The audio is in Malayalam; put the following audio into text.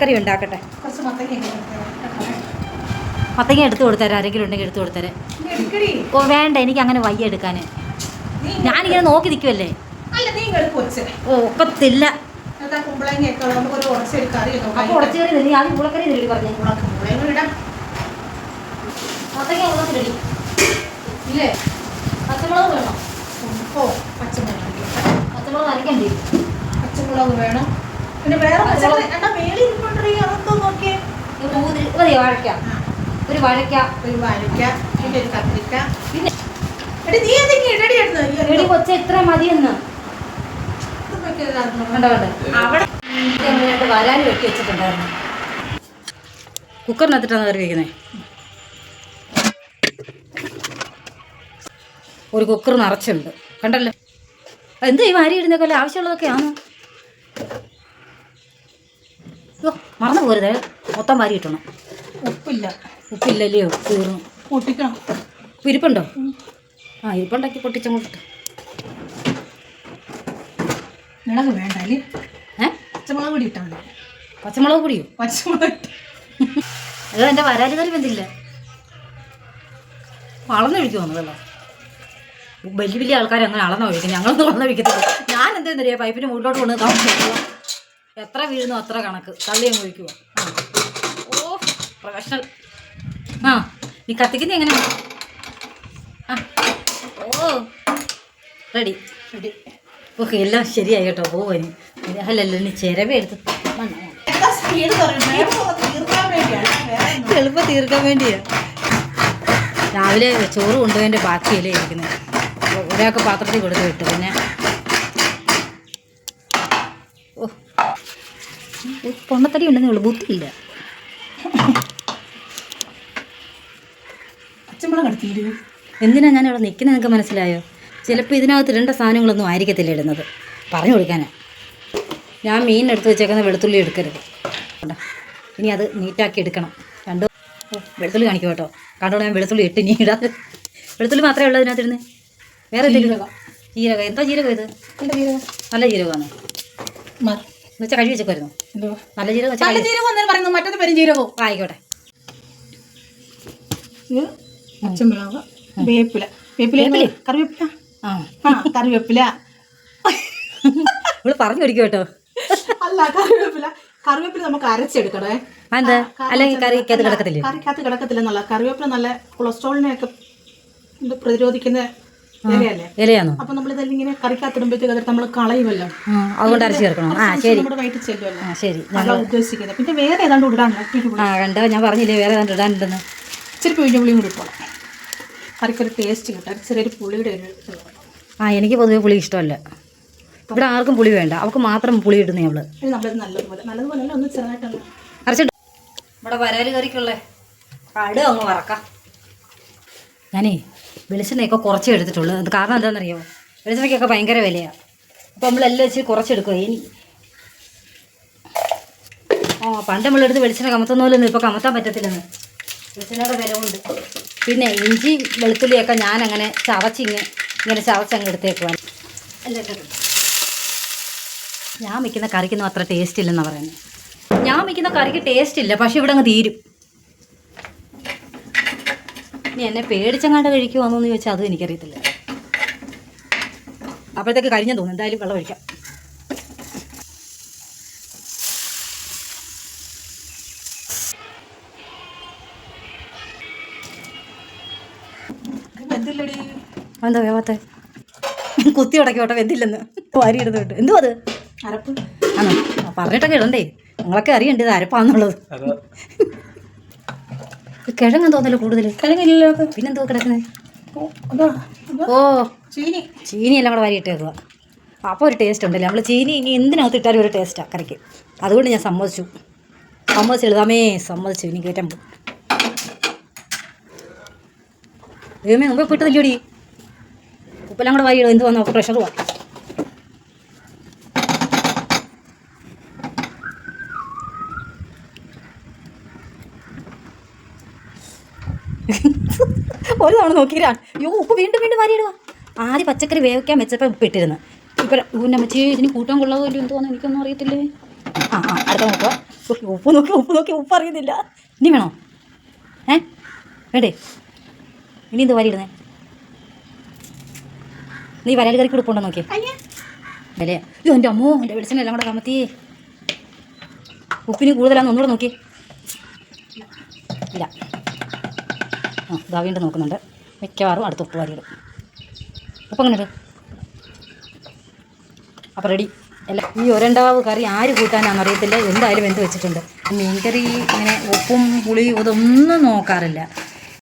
കറി ഉണ്ടാക്കട്ടെ? മത്തങ്ങ എടുത്തു കൊടുത്തരാം. ആരെങ്കിലും ഉണ്ടെങ്കിൽ എടുത്തു കൊടുത്തരാം. ഓ വേണ്ട എനിക്ക് അങ്ങനെ വയ്യ എടുക്കാൻ നീ ഞാനിങ്ങനെ നോക്കി നിൽക്കുമല്ലേ ഓ ഒക്കത്തില്ല. പച്ചമുളക് വേണം. പിന്നെ വേറെ ഒരു മതി വാഴക്ക. ഒരു വാഴയ്ക്ക പിന്നെ ഒരു കത്തിരിക്ക. പിന്നെ എടി കൊച്ച ഇത്ര മതിയെന്ന്. അവിടെ വരാൻ വെട്ടി വെച്ചിട്ടുണ്ടായിരുന്നു. കുക്കറിനകത്തിട്ടാണ് കറി വയ്ക്കുന്നത് ഒരു കുക്കർ നിറച്ചുണ്ട്. കണ്ടല്ലോ? എന്ത് ഈ വാരി ഇടുന്നേക്കല്ലേ ആവശ്യമുള്ളതൊക്കെയാണോ? ഓ മറന്നു പോരുതേ. മൊത്തം വാരി ഇട്ടണം ഉപ്പില്ല ഉപ്പില്ലല്ലയോ തീർന്നു. പൊട്ടിക്കണം. ഉപ്പ് ഇരിപ്പുണ്ടോ ആ ഇരിപ്പുണ്ടാക്കി പൊട്ടിച്ചങ്ങോട്ട് മുളക് വേണ്ട അല്ലേ? ഏ? പച്ചമുളക് പൊടി ഇട്ടാൽ മതി. പച്ചമുളക് പൊടിയോ? പച്ചമുളക് ഇട്ട്. അത് എന്റെ വരാൽ കറി വെന്തില്ല. അളന്നൊഴിക്കുവാണ് വന്നതല്ലോ വലിയ വലിയ ആൾക്കാർ അങ്ങനെ അളന്നൊഴിക്കും ഞങ്ങളൊന്നും വളർന്നൊഴിക്കത്തില്ല ഞാൻ എന്താ പൈപ്പിന് മുകളിലോട്ട് കൊണ്ട് താമസിക്കുക എത്ര വീഴുന്നു അത്ര കണക്ക്. തള്ളി അങ്ങ് ഒഴിക്കുക ആ. ഓ പ്രൊഫഷണൽ. ആ നീ കത്തിക്കുന്ന എങ്ങനെ ആ. ഓ. റെഡി. റെഡി. ഓക്കെ എല്ലാം ശരിയായി കേട്ടോ. പോവാനി അല്ലല്ലോ നീ ചിരവെടുത്ത് എളുപ്പം തീർക്കാൻ വേണ്ടിയാ. രാവിലെ ചോറ് കൊണ്ടുപോയതിന്റെ ബാക്കിയല്ലേ ഇരിക്കുന്നത് ഒരാൾക്ക് പാത്രത്തിൽ കൊടുത്ത് വിട്ടു. പിന്നെ ഓ ഒരു പൊണ്ണത്തടി ഉണ്ടെന്നേ ഉള്ളൂ. ബുദ്ധിയില്ല. പച്ചമുളക് എടുത്തില്ലേ? എന്തിനാ ഞാൻ ഇവിടെ നിൽക്കുന്ന നിങ്ങൾക്ക് മനസ്സിലായോ? ചിലപ്പോൾ ഇതിനകത്ത് ഇടേണ്ട സാധനങ്ങളൊന്നും ആയിരിക്കത്തില്ല ഇടുന്നത്. പറഞ്ഞു കൊടുക്കാനാ. ഞാൻ മീൻ എടുത്ത് വെച്ചേക്കുന്ന വെളുത്തുള്ളി എടുക്കരുത്. കണ്ടോ ഇനി അത് നീറ്റാക്കി എടുക്കണം. രണ്ടോ വെളുത്തുള്ളി കാണിക്കും കേട്ടോ. കണ്ടോ ഞാൻ വെളുത്തുള്ളി ഇട്ട് ഇനി ഇടാതെ വെളുത്തുള്ളി മാത്രമേ ഉള്ളൂ അതിനകത്ത് ഇരുന്ന് വേറെ എന്തെങ്കിലും ജീരകം. ജീരകം. എന്താ ജീരകം ഇത്? നല്ല ജീരകമാണ്. മ- എന്ന് വെച്ചാൽ കഴുകി വെച്ചേക്കുമായിരുന്നു എന്തുവാ? നല്ല ജീരകം വെച്ചാൽ നല്ല ജീരകം എന്നാണ് പറയുന്നു. മറ്റൊന്ന് പെരും ജീരകവും. ആയിക്കോട്ടെ. ഇത് പച്ചമുളക് വേപ്പില. വേപ്പില വേപ്പില? കറിവേപ്പില. ആ. കറിവേപ്പില. ഇവിടെ പറഞ്ഞു പിടിക്കും കേട്ടോ അല്ല കറിവേപ്പില. കറിവേപ്പില നമുക്ക് അരച്ചെടുക്കണേ. അല്ലെങ്കിൽ കറിക്കകത്ത് കിടക്കത്തില്ല? കറിക്കകത്ത് കിടക്കത്തില്ല എന്നുള്ള കറിവേപ്പില നല്ല കൊളസ്ട്രോളിനെയൊക്കെ പ്രതിരോധിക്കുന്ന ഇലയാണോ. അപ്പൊ നമ്മൾ ഇതെല്ലാം അതൊക്കെ നമ്മൾ കളയുമല്ലോ. ആ അതുകൊണ്ട് അരച്ച് ചേർക്കണം ആ ശരി. ആ ശരി. ഉദ്ദേശിക്കുന്നത്. പിന്നെ വേറെ ഏതാണ്ട് ഇടാണ് ആ കണ്ടോ? ഞാൻ പറഞ്ഞില്ലേ വേറെ ഏതാണ്ട് ഇടാനുണ്ടെന്ന്. ഇച്ചിരി പിഴിഞ്ഞ പുളിയും കൂടി ഇട്ടോളാം. കറിക്കൊരു ടേസ്റ്റ് കിട്ടും. ചെറിയൊരു പുളിയുടെ ഒരു ആ എനിക്ക് പൊതുവേ പുളി ഇഷ്ടമല്ല. ഇവിടെ ആർക്കും പുളി വേണ്ട. അവൾക്ക് മാത്രം പുളി ഇടുന്നേ അവൾ നമ്മളിത് നല്ലതുപോലെ നല്ലതുപോലെ ഒന്ന് ചെറുതായിട്ടൊന്ന് അരച്ചിട്ട്. ഇവിടെ വരാൽ കറിക്കുള്ളേ. കടു അങ്ങ് വറക്കാം. ഞാനേ വെളിച്ചെണ്ണയൊക്കെ കുറച്ച് എടുത്തിട്ടുള്ളൂ. അത് കാരണം എന്താണെന്നറിയോ? വെളിച്ചെണ്ണയ്ക്കൊക്കെ ഭയങ്കര വിലയാണ് അപ്പോൾ നമ്മളെല്ലാം വെച്ച് കുറച്ചെടുക്കുക ഇനി ആ പണ്ട് നമ്മളെടുത്ത് വെളിച്ചെണ്ണ കമത്തുന്ന പോലെ ഒന്നും ഇപ്പോൾ കമത്താൻ പറ്റത്തില്ലെന്ന്. വെളിച്ചെണ്ണയുടെ വില കൊണ്ട് പിന്നെ ഇഞ്ചി വെളുത്തുള്ളിയൊക്കെ ഞാനങ്ങനെ ചവച്ചിങ്ങ് ഇങ്ങനെ ചവച്ചങ്ങ് എടുത്തേക്കുവാൻ ഞാൻ വയ്ക്കുന്ന കറിക്കൊന്നും അത്ര ടേസ്റ്റ് ഇല്ലെന്നാണ് പറയുന്നത് ഞാൻ വയ്ക്കുന്ന കറിക്ക് ടേസ്റ്റ് ഇല്ല പക്ഷേ ഇവിടെ അങ്ങ് തീരും. ഇനി എന്നെ പേടിച്ചങ്ങാണ്ട് കഴിക്കുവാന്നോന്ന് ചോദിച്ചാൽ അതും എനിക്കറിയത്തില്ല. അപ്പോഴത്തേക്ക് കരിഞ്ഞു തോന്നും. എന്തായാലും വെള്ളം ഒഴിക്കാം. എന്താ വേവാത്തെ? കുത്തി ഉടക്കോട്ടെ വെന്തില്ലെന്ന്. വാരി ഇടുന്നു കേട്ടോ. എന്തോ അത്? അരപ്പ്. ആണോ? പറഞ്ഞിട്ടൊക്കെ ഇടണ്ടേ. നിങ്ങളൊക്കെ അറിയണ്ടേ ഇത് അരപ്പാന്നുള്ളത്. കിഴങ്ങ് തോന്നല്ലോ കൂടുതൽ കിഴങ്ങില്ലല്ലോ പിന്നെന്തോ കിടക്കുന്നത് ഓ, ചീനി ചീനി. എല്ലാം കൂടെ വാരിയിട്ടേക്കുക അപ്പോൾ ഒരു ടേസ്റ്റ് ഉണ്ടല്ലേ? നമ്മൾ ചീനി ഇനി എന്തിനകത്ത് ഇട്ടാലും ഒരു ടേസ്റ്റാണ് കറിക്ക്. അതുകൊണ്ട് ഞാൻ സമ്മതിച്ചു. സമ്മതിച്ചു എഴുതാമേ സമ്മതിച്ചു. ഇനി കയറ്റാൻ പോകും ദൈവമേ പോയിട്ട് തല്ലിയോടി ഉപ്പെല്ലാം കൂടെ വാരിയിടും എന്ത് വന്നോ അപ്പോൾ ഒരു തവണ നോക്കിയിരാ അയ്യോ ഉപ്പ് വീണ്ടും വീണ്ടും വാരിയിടുക. ആദ്യം പച്ചക്കറി വേവിക്കാൻ വെച്ചപ്പോൾ ഉപ്പ് ഇട്ടിരുന്നു. ഇപ്പം ഊന്നെ അമ്മച്ചി ഇതിന് കൂട്ടാൻ കൊള്ളാതോ ഇല്ലയോ തോന്നുന്നു എനിക്കൊന്നും അറിയത്തില്ലേ? ആ ആ അടുത്ത നോക്കുക. ഉപ്പ് നോക്കി ഉപ്പ് നോക്കി ഉപ്പ് അറിയുന്നില്ല. ഇനി വേണോ? ഏ? വേണ്ടേ? ഇനി എന്ത് വരിയിടുന്നേ? നീ വരാൽ കറിക്ക് ഉടുപ്പുണ്ടോ നോക്കിയേ അല്ലേ ഇത് എന്റെ അമ്മോ എന്റെ വെളിച്ചെണ്ണ എല്ലാം കൂടെ കമത്തി ഉപ്പിന് കൂടുതലാണെന്ന് ഒന്നുകൂടെ നോക്കി. ഇല്ല. ആ ഇതാ വീണ്ടും നോക്കുന്നുണ്ട്. മിക്കവാറും അടുത്ത് ഉപ്പ് വാരിയിടും ഉപ്പ് അങ്ങനെ അപ്പോൾ റെഡി അല്ല ഈ ഒരണ്ടാവ് കറി ആര് കൂട്ടാനാണെന്ന് അറിയത്തില്ല എന്തായാലും എന്ത് വെച്ചിട്ടുണ്ട്. മീൻകറി ഇങ്ങനെ ഉപ്പും പുളിയും ഇതൊന്നും നോക്കാറില്ല.